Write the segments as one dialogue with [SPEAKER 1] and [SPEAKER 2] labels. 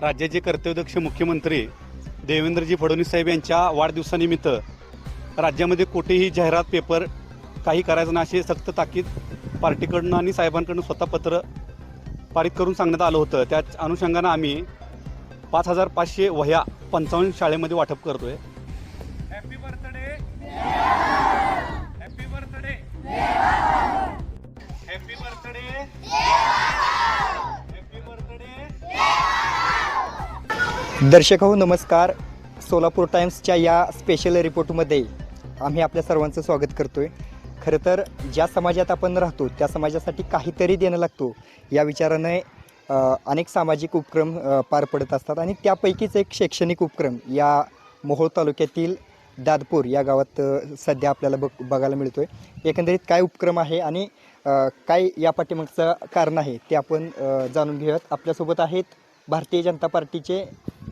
[SPEAKER 1] राज्याचे कर्तव्यदक्ष मुख्यमंत्री देवेंद्रजी फडणवीस साहेब यांच्या वाढदिवसानिमित्त राज्यामध्ये कुठेही जाहिरात पेपर काही करायचं नाही अशी सक्त ताकीद पार्टीकडनं आणि साहेबांकडनं स्वतः पत्र पारित करून सांगण्यात आलं होतं. त्याच अनुषंगानं आम्ही पाच हजार पाचशे वह्या पंचावन्न शाळेमध्ये वाटप करतोय.
[SPEAKER 2] हॅपी बर्थडे हॅपी बर्थडे
[SPEAKER 3] दर्शक हो नमस्कार. सोलापूर टाईम्सच्या या स्पेशल रिपोर्टमध्ये आम्ही आपल्या सर्वांचं स्वागत करतोय. खरं तर ज्या समाजात आपण राहतो त्या समाजासाठी काहीतरी देणं लागतो या विचाराने अनेक सामाजिक उपक्रम पार पडत असतात आणि त्यापैकीच एक शैक्षणिक उपक्रम या मोहोळ तालुक्यातील दादपूर या गावात सध्या आपल्याला बघ बघायला मिळतोय. एकंदरीत काय उपक्रम आहे आणि काय या पाठीमागचं कारण आहे ते आपण जाणून घेऊयात. आपल्यासोबत आहेत भारतीय जनता पार्टीचे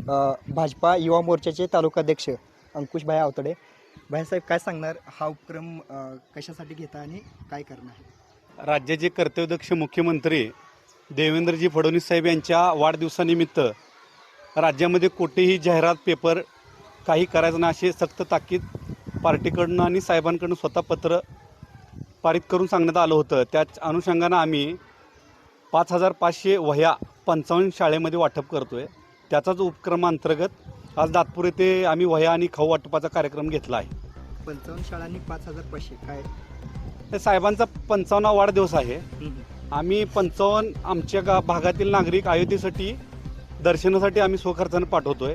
[SPEAKER 3] भाजपा युवा मोर्चाचे तालुकाध्यक्ष अंकुशभाई आवतडे. भाईसाहेब काय सांगणार? हा उपक्रम कशासाठी घेता आणि काय करणार?
[SPEAKER 1] राज्याचे कर्तव्यदक्ष मुख्यमंत्री देवेंद्रजी फडणवीस साहेब यांच्या वाढदिवसानिमित्त राज्यामध्ये कुठेही जाहिरात पेपर काही करायचं नाही अशी सक्त ताकीद पार्टीकडनं आणि साहेबांकडनं स्वतः पत्र पारित करून सांगण्यात आलं होतं. त्याच अनुषंगानं आम्ही पाच हजार पाचशे वह्या पंचावन्न शाळेमध्ये वाटप करतो आहे त्याचाच उपक्रमांतर्गत आज दातपूर येथे आम्ही वह्या आणि खाऊ वाटपाचा कार्यक्रम घेतला आहे.
[SPEAKER 3] पंचावन्न शाळांनी पाच हजार पाचशे काय?
[SPEAKER 1] हे साहेबांचा पंचावन्ना वाढदिवस आहे. आम्ही पंचावन्न आमच्या गा भागातील नागरिक अयोध्येसाठी दर्शनासाठी आम्ही स्वखर्चानं पाठवतोय.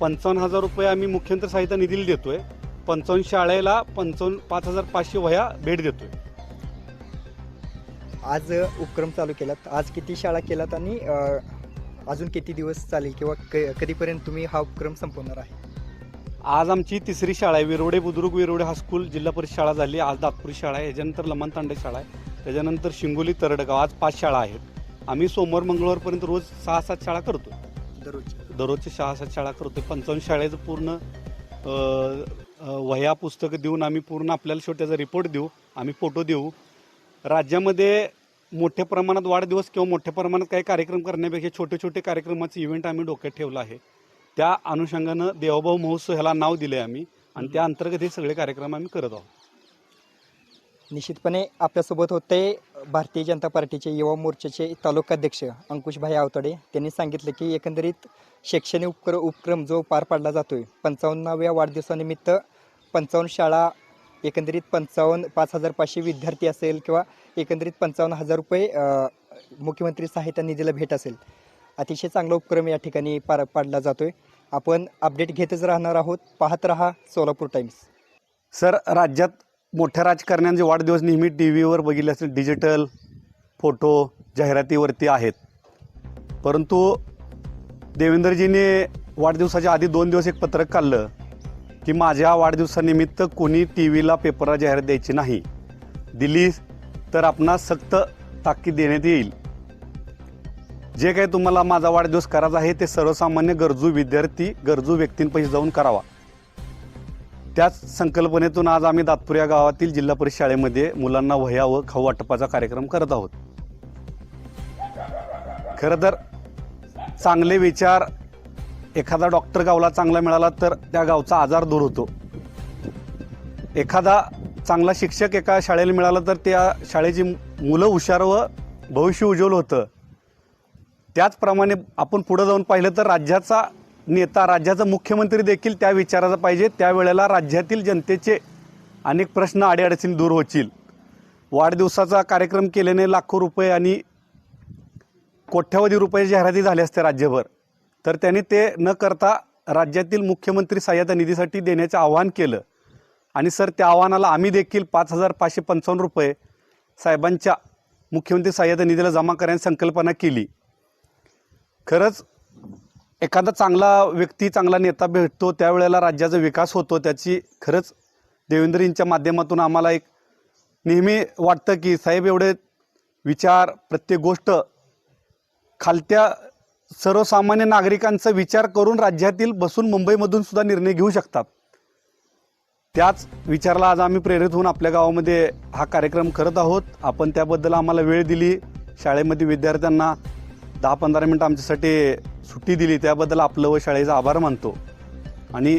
[SPEAKER 1] पंचावन्न हजार रुपये आम्ही मुख्यमंत्री सहायता निधीला देतोय. पंचावन्न शाळेला पंचावन्न पाच हजार पाचशे वह्या भेट देतोय.
[SPEAKER 3] आज उपक्रम चालू केलात. आज किती शाळा केलात आणि अ, अजून किती दिवस चालेल किंवा क- कधीपर्यंत तुम्ही हा उपक्रम संपवणार आहे?
[SPEAKER 1] आज आमची तिसरी शाळा आहे विरोडे बुद्रुक विरोडे हायस्कूल जिल्हा परिषद शाळा झाली. आज दातपुरी शाळा आहे याच्यानंतर लमन तांडे शाळा आहे त्याच्यानंतर शिंगोली तरडगाव आज पाच शाळा आहेत. आम्ही सोमवार मंगळवारपर्यंत रोज सहा सात शाळा करतो
[SPEAKER 3] दररोजच्या
[SPEAKER 1] दररोजचे सहा सात शाळा करतो पंचावन्न शाळेचं पूर्ण वह्या पुस्तकं देऊन आम्ही पूर्ण आपल्याला शेवट त्याचा रिपोर्ट देऊ आम्ही फोटो देऊ. राज्यामध्ये मोठ्या प्रमाणात वाढदिवस किंवा मोठ्या प्रमाणात काही कार्यक्रम करण्यापेक्षा छोटे छोटे कार्यक्रमाचे इव्हेंट आम्ही डोक्यात ठेवलं आहे. त्या अनुषंगानं देवाभाऊ महोत्सव ह्याला नाव दिले आम्ही आणि त्या अंतर्गत हे सगळे कार्यक्रम आम्ही करत आहोत.
[SPEAKER 3] निश्चितपणे आपल्यासोबत होते भारतीय जनता पार्टीचे युवा मोर्चाचे तालुकाध्यक्ष अंकुशभाई आवतडे. त्यांनी सांगितलं की एकंदरीत शैक्षणिक उपक्र उपक्रम जो पार पाडला जातोय पंचावन्नाव्या वाढदिवसानिमित्त पंचावन्न शाळा एकंदरीत पंचावन्न पाच हजार पाचशे विद्यार्थी असेल किंवा एकंदरीत पंचावन्न हजार रुपये मुख्यमंत्री सहायता निधीला भेट असेल. अतिशय चांगला उपक्रम या ठिकाणी पार पाडला जातोय. आपण अपडेट घेतच राहणार आहोत. पाहत रहा सोलापूर टाईम्स
[SPEAKER 1] सर राज्यात मोठ्या राजकारण्यांचे वाढदिवस नेहमी टी व्हीवर बघितले असेल डिजिटल फोटो जाहिरातीवरती आहेत. परंतु देवेंद्रजीने वाढदिवसाच्या आधी दोन दिवस एक पत्रक काढलं. की माझ्या वाढदिवसानिमित्त कोणी टी व्हीला पेपरला जाहिरात द्यायची नाही. दिली तर आपणास सक्त ताकीद देण्यात येईल. जे काही तुम्हाला माझा वाढदिवस करायचा आहे ते सर्वसामान्य गरजू विद्यार्थी गरजू व्यक्तींपैकी जाऊन करावा. त्याच संकल्पनेतून आज आम्ही दातपूर या गावातील जिल्हा परिषद शाळेमध्ये मुलांना वह्या व खाऊ वाटपाचा कार्यक्रम करत आहोत. खरं तर चांगले विचार एखादा डॉक्टर गावला चांगला मिळाला तर त्या गावचा आजार दूर होतो. एखादा चांगला शिक्षक एका शाळेला मिळाला तर त्या शाळेची मुलं हुशार व भविष्य उज्ज्वल होतं. त्याचप्रमाणे आपण पुढं जाऊन पाहिलं तर राज्याचा नेता राज्याचा मुख्यमंत्री देखील त्या विचाराचा पाहिजे. त्यावेळेला राज्यातील जनतेचे अनेक प्रश्न अडीअडचणी दूर होतील. वाढदिवसाचा कार्यक्रम केल्याने लाखो रुपये आणि कोट्यावधी रुपये जाहिराती झाले असते राज्यभर. तर त्यांनी ते न करता राज्यातील मुख्यमंत्री सहाय्यता निधीसाठी देण्याचं आवाहन केलं. आणि सर त्या आव्हानाला आम्ही देखील पाच हजार पाचशे पंचावन्न रुपये साहेबांच्या मुख्यमंत्री सहाय्यता निधीला जमा करण्याची संकल्पना केली. खरंच एखादा चांगला व्यक्ती चांगला नेता भेटतो त्यावेळेला राज्याचा विकास होतो त्याची खरंच देवेंद्रजींच्या माध्यमातून आम्हाला एक नेहमी वाटतं की साहेब एवढे विचार प्रत्येक गोष्ट खालत्या सर्वसामान्य नागरिकांचा विचार करून राज्यातील बसून मुंबईमधून सुद्धा निर्णय घेऊ शकतात. त्याच विचारला आज आम्ही प्रेरित होऊन आपल्या गावामध्ये हा कार्यक्रम करत आहोत. आपण त्याबद्दल आम्हाला वेळ दिली. शाळेमध्ये विद्यार्थ्यांना दहा पंधरा मिनटं आमच्यासाठी सुट्टी दिली. त्याबद्दल आपलं व शाळेचा आभार मानतो. आणि